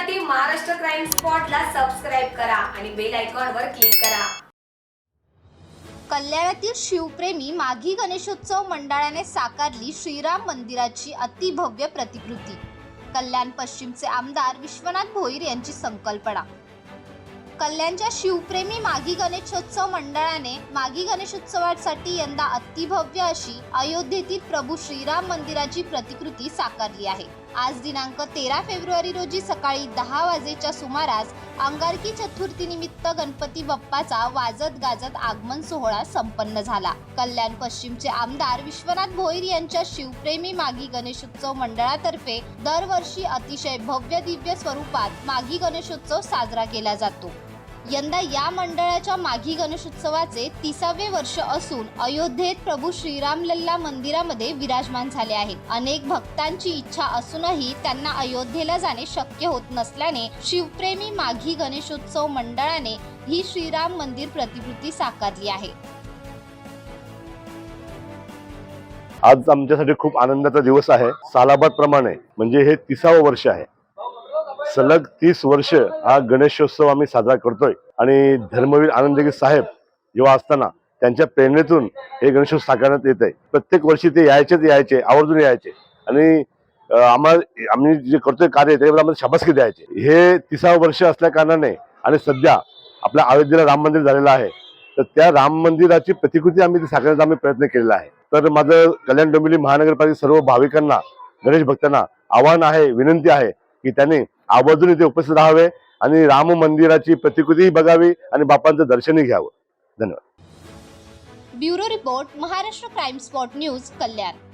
करण्यासाठी Maharashtra crime स्पॉटला subscribe करा आणि बेल आयकॉनवर क्लिक करा. कल्याणातील शिवप्रेमी माघी गणेशोत्सव मंडळाने साकारली श्रीराम मंदिराची अतिभव्य प्रतिकृती. कल्याण पश्चिमचे आमदार विश्वनाथ भोईर यांची संकल्पना. कल्याणच्या शिवप्रेमी माघी गणेशोत्सव मंडळाने माघी गणेशोत्सवासाठी यंदा अतिभव्य अशी अयोध्येतील प्रभू श्रीराम मंदिराची प्रतिकृती साकारली आहे. आज दिनांक तेरा फेब्रुवारी रोजी सकाळी दहा वाजेच्या सुमारास अंगारकी चतुर्थीनिमित्त गणपती बाप्पाचा वाजत गाजत आगमन सोहळा संपन्न झाला. कल्याण पश्चिमचे आमदार विश्वनाथ भोईर यांच्या शिवप्रेमी मागी गणेशोत्सव मंडळातर्फे दरवर्षी अतिशय भव्य दिव्य स्वरूपात मागी गणेशोत्सव साजरा केला जातो. यंदा या मंडळाच्या माघी गणेशोत्सवाचे तिसावे वर्ष असून अयोध्येत प्रभू श्रीराम लल्ला मंदिरामध्ये विराजमान झाले आहेत. अनेक भक्तांची इच्छा असूनही त्यांना अयोध्येला जाणे शक्य होत नसल्याने शिवप्रेमी माघी गणेशोत्सव मंडळाने ही श्रीराम मंदिर प्रतिकृती साकारली आहे. आज आमच्यासाठी खूप आनंदाचा दिवस आहे. सालाबाद प्रमाणे म्हणजे हे तिसावं वर्ष आहे. सलग तीस वर्ष हा गणेशोत्सव आम्ही साजरा करतोय. आणि धर्मवीर आनंदगी साहेब जेव्हा असताना त्यांच्या प्रेरणेतून हे गणेशोत्सव साकारण्यात येत आहे प्रत्येक वर्षी ते यायचेच यायचे आवर्जून यायचे. आणि आम्हाला आम्ही जे करतोय कार्य त्याच्यामध्ये आम्हाला शाबासकी द्यायचे. हे तिसावं वर्ष असल्या कारणाने आणि सध्या आपल्या अयोध्येला राम मंदिर झालेलं आहे. तर त्या राम मंदिराची प्रतिकृती आम्ही ती साकारण्याचा आम्ही प्रयत्न केलेला आहे. तर माझं कल्याण डोंबिवली महानगरपालिका सर्व भाविकांना गणेश भक्तांना आव्हान आहे विनंती आहे की त्यांनी आवर्जून इथे उपस्थित राहावे आणि राम मंदिराची प्रतिकृती बघावी आणि बापांचं दर्शनही घ्यावं. धन्यवाद. Bureau report Maharashtra crime spot news Kalyan.